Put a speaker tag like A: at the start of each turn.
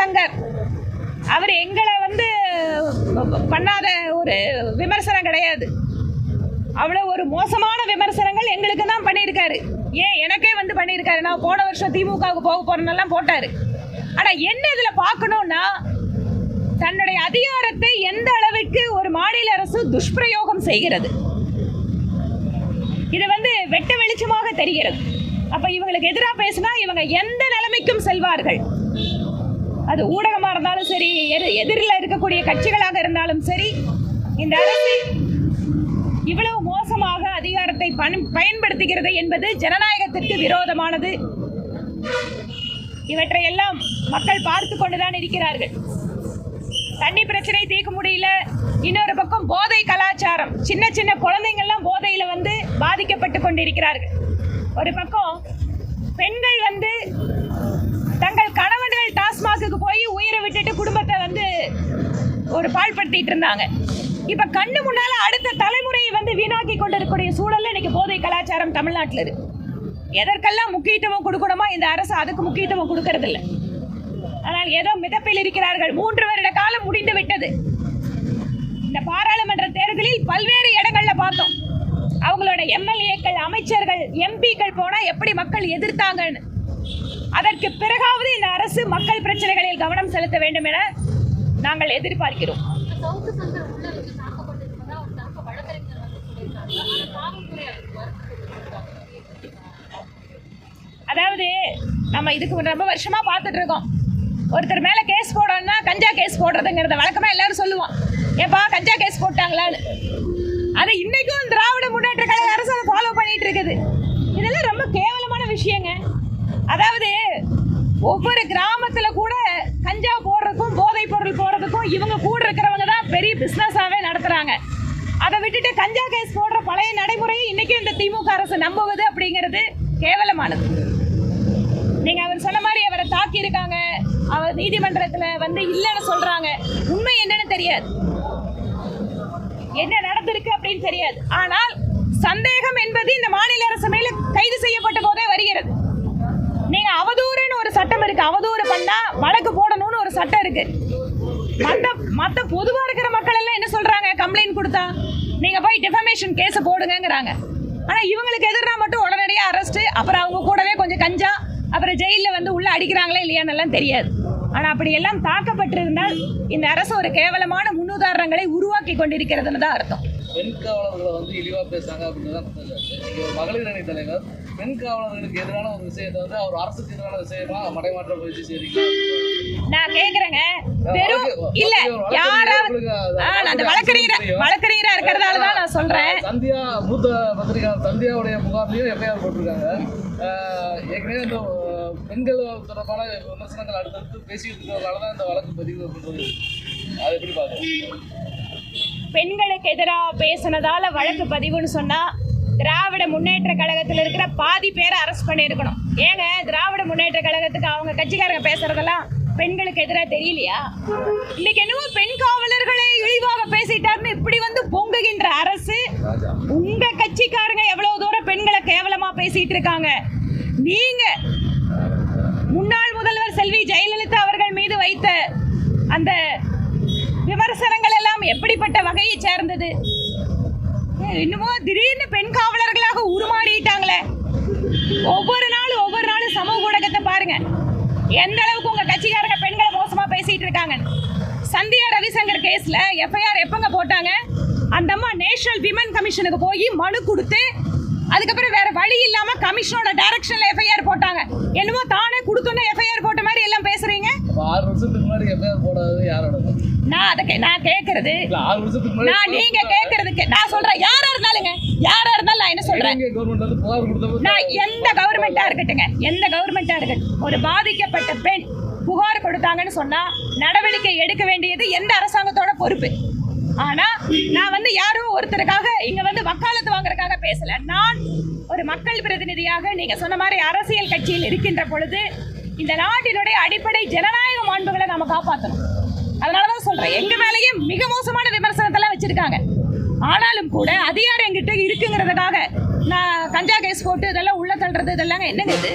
A: சங்கர். அவர் எங்களை வந்து பண்ணாத ஒரு விமர்சனம் கிடையாது. அவ்வளோ ஒரு மோசமான விமர்சனங்கள் எங்களுக்கு தான் பண்ணியிருக்காரு. ஏன் எனக்கே வந்து பண்ணியிருக்காரு? நான் போன வருஷம் திமுகவுக்கு போக போகிறேன்னெல்லாம் போட்டார். ஆனால் என்ன இதில் பார்க்கணுன்னா தன்னுடைய அதிகாரத்தை எந்த அளவிற்கு ஒரு மாநில அரசு துஷ்பிரயோகம் செய்கிறது. இது வந்து வெட்ட வெளிச்சமாக தெரிகிறது. அப்போ இவங்களுக்கு எதிராக பேசினா இவங்க எந்த நிலைமைக்கும் செல்வார்கள்? அது ஊடகமா இருந்தாலும் சரி எதிரில் இருக்கக்கூடிய கட்சிகளாக இருந்தாலும் சரி இந்த அரசு இவ்வளவு மோசமாக அதிகாரத்தை பயன்படுத்துகிறது என்பது ஜனநாயகத்திற்கு விரோதமானது. இவற்றை எல்லாம் மக்கள் பார்த்து கொண்டுதான் இருக்கிறார்கள். தண்ணி பிரச்சனை தீர்க்க முடியல இன்னொரு பக்கம் போதை கலாச்சாரம். சின்ன சின்ன குழந்தைங்கள்லாம் போதையில வந்து பாதிக்கப்பட்டு கொண்டிருக்கிறார்கள். ஒரு பக்கம் பெண்கள் வந்து ஒரு பாழ்படுத்திட்டு இருந்தாங்க. இப்ப கண்ணு முன்னால அடுத்த தலைமுறையை வந்து வீணாக்கி கொண்டிருக்கக்கூடிய சூழல்ல இன்னைக்கு போதை கலாச்சாரம் தமிழ்நாட்டில் இருக்கு. எதற்கெல்லாம் முக்கியத்துவம் கொடுக்கணுமோ இந்த அரசு அதுக்கு முக்கியத்துவம் கொடுக்கறதில்ல. ஆனால் ஏதோ மிதப்பில் இருக்கிறார்கள். மூன்று வருட காலம் முடிந்து விட்டது. இந்த பாராளுமன்ற தேர்தலில் பல்வேறு இடங்கள்ல பார்த்தோம். அவங்களோட எம்எல்ஏக்கள் அமைச்சர்கள் எம்பிக்கள் போனா எப்படி மக்கள் எதிர்த்தாங்கன்னு. அதற்கு பிறகாவது இந்த அரசு மக்கள் பிரச்சனைகளில் கவனம் செலுத்த வேண்டும் என நாங்கள் எதிர்பார்க்கிறோம். அதாவது நம்ம இதுக்கு ரொம்ப வருஷமா பார்த்துட்டு இருக்கோம். ஒருத்தர் மேல கேஸ் போடணும்னா கஞ்சா கேஸ் போடுறதுங்கிறத வழக்கமா எல்லாரும் சொல்லுவோம். ஏப்பா கஞ்சா கேஸ் போட்டாங்களான்னு. அது இன்னைக்கும் திராவிட முன்னேற்ற கழக அரசு அதை ஃபாலோ பண்ணிட்டு இருக்குது. இதெல்லாம் ரொம்ப கேவலமான விஷயங்க. அதாவது ஒவ்வொரு கிராமத்துல கூட கஞ்சா போடுறதுக்கும் போதைப் பொருள் போடுறதுக்கும் இவங்க கூட இருக்கிறவங்க தான் பெரிய பிஸ்னஸாகவே நடத்துகிறாங்க அதை விட்டுட்டு கஞ்சா கேஸ் போடுற பழைய நடைமுறையை இன்றைக்கும் இந்த திமுக அரசு நம்புவது அப்படிங்கிறது கேவலமானது. நீங்கள் அவர் சொன்ன மாதிரி அவரை தாக்கி இருக்காங்க. அவர் நீதிமன்றத்தில் வந்து இல்லைன்னு சொல்கிறாங்க உண்மை என்னன்னு தெரியாது. என்ன நடந்திருக்கு அப்படின்னு தெரியாது. ஆனால் சந்தேகம் என்பது இந்த மாநில அரசு மேல கைது செய்யப்பட்ட போதே வருகிறது நீங்க அவதூறுன்னு ஒரு சட்டம் இருக்கு அவதூறு பண்ணா வழக்கு போடணும்னு ஒரு சட்டம் இருக்கு. மற்ற மத்த பொதுவா இருக்கிற மக்கள் எல்லாம் என்ன சொல்றாங்க? கம்ப்ளைண்ட் கொடுத்தா? நீங்க போய் டிஃபமேஷன் கேஸை போடுங்கிறாங்க ஆனா இவங்களுக்கு எதிராக மட்டும் உடனடியா அரெஸ்ட் அப்புறம் அவங்க கூடவே கொஞ்சம் கஞ்சா அப்புறம் ஜெயிலில் வந்து உள்ள அடிக்கிறாங்களே இல்லையான்னு எல்லாம் தெரியாது. ஆனா அப்படி எல்லாம் தாக்கப்பட்டிருந்தால் இந்த அரசு ஒரு கேவலமான முன்னுதாரணங்களை உருவாக்கி கொண்டிருக்கிறதுன்னு தான் அர்த்தம்.
B: பெண் காவலர்களை வந்து இழிவா பேசுறாங்க அப்படின்னு தான் மகளிர் அணி தலைவர் பெண் காவலர்களுக்கு எதிரான ஒரு விஷயத்தை வந்து அவர் அரசுக்கு எதிரான விஷயமா மடைமாற்ற முயற்சி செய்றீங்க
A: நான் கேக்குறேங்க.
B: வழக்கு-
A: இல்ல யாராவது அந்த வழக்கறிஞர். வழக்கறிஞரா இருக்கிறதால தான் நான் சொல்றேன்.
B: சந்தியா மூத்த பத்திரிகையாளர் சந்தியாவுடைய முகாம்லையும் எஃப்ஐஆர் போட்டிருக்காங்க. ஏற்கனவே இந்த பெண்கள் தொடர்பான விமர்சனங்கள் அடுத்தடுத்து பேசிட்டு இருக்கிறதுனால தான் இந்த வழக்கு பதிவு பண்றது அது எப்படி பாக்குறீங்க
A: பெண்களுக்கு எதிராக பேசுனதால வழக்கு பதிவுன்னு சொன்னா திராவிட முன்னேற்ற கழகத்தில் இருக்கிற பாதி பேரை அரெஸ்ட் பண்ணியிருக்கணும். ஏங்க திராவிட முன்னேற்ற கழகத்துக்கு அவங்க கட்சிக்காரங்க பேசுறதெல்லாம் பெண்களுக்கு எதிராக தெரியலையா? இன்னைக்கு என்னவோ பெண் காவலர்களை இழிவாக பேசிட்டாருன்னு இப்படி வந்து பொங்குகின்ற அரசு உங்க கட்சிக்காரங்க எவ்வளவு தூரம் பெண்களை கேவலமா பேசிட்டு இருக்காங்க? நீங்க முன்னாள் முதல்வர் செல்வி ஜெயலலிதா அவர்கள் மீது வைத்த அந்த விமர்சனங்கள் எல்லாம் எப்படிப்பட்ட வகையை சேர்ந்தது? இன்னுமோ திடீர்னு பெண் காவலர்களாக உருமாறிட்டாங்களே. ஒவ்வொரு நாளும் ஒவ்வொரு நாளும் சமூக ஊடகத்தை பாருங்க. எந்த அளவுக்கு உங்க கட்சிக்காரங்க பெண்களை மோசமா பேசிட்டு இருக்காங்க. சந்தியா ரவிசங்கர் கேஸ்ல எஃப்ஐஆர் எப்பங்க போட்டாங்க? அந்த அம்மா நேஷனல் விமன் கமிஷனுக்கு போய் மனு கொடுத்து அதுக்கப்புறம் வேற வழி இல்லாம கமிஷனோட டைரக்ஷன்ல எஃப்ஐஆர் போட்டாங்க. என்னமோ தானே கொடுத்தோன்னே எஃப்ஐஆர் போட்ட மாதிரி எல்லாம் பேசுறீங்க.
B: ஆறு வருஷத்துக்கு முன்னாடி எஃப்ஐஆர் போடாதது யாரோட தப்பு?
A: நான் அதை நான் கேட்கறது
B: ஆறு வருஷத்துக்கு
A: நான் நீங்க கேட்கறதுக்கு நான் சொல்றேன் யாரா இருந்தாலுங்க யாரா இருந்தாலும் நான் என்ன சொல்றேன்? நான் எந்த கவர்மெண்டா இருக்கட்டுங்க எந்த கவர்மெண்டா இருக்கட்டும் ஒரு பாதிக்கப்பட்ட பெண் புகார் கொடுத்தாங்கன்னு சொன்னா நடவடிக்கை எடுக்க வேண்டியது எந்த அரசாங்கத்தோட பொறுப்பு. ஆனா நான் வந்து யாரும் ஒருத்தருக்காக இங்க வந்து வக்காலத்து வாங்குறதுக்காக பேசல. நான் ஒரு மக்கள் பிரதிநிதியாக நீங்க சொன்ன மாதிரி அரசியல் கட்சியில் இருக்கின்ற பொழுது இந்த நாட்டினுடைய அடிப்படை ஜனநாயக மாண்புகளை நாம காப்பாற்றணும் அதனாலதான் சொல்றேன். எங்க மேலேயே மிக மோசமான விமர்சனத்தெல்லாம் வச்சிருக்காங்க. ஆனாலும் கூட அதிகாரம் எங்கிட்ட இருக்குங்கிறதுக்காக நான் கஞ்சா கேஸ் போட்டு இதெல்லாம் உள்ள தள்ளுறது இதெல்லாம் என்னங்க இது?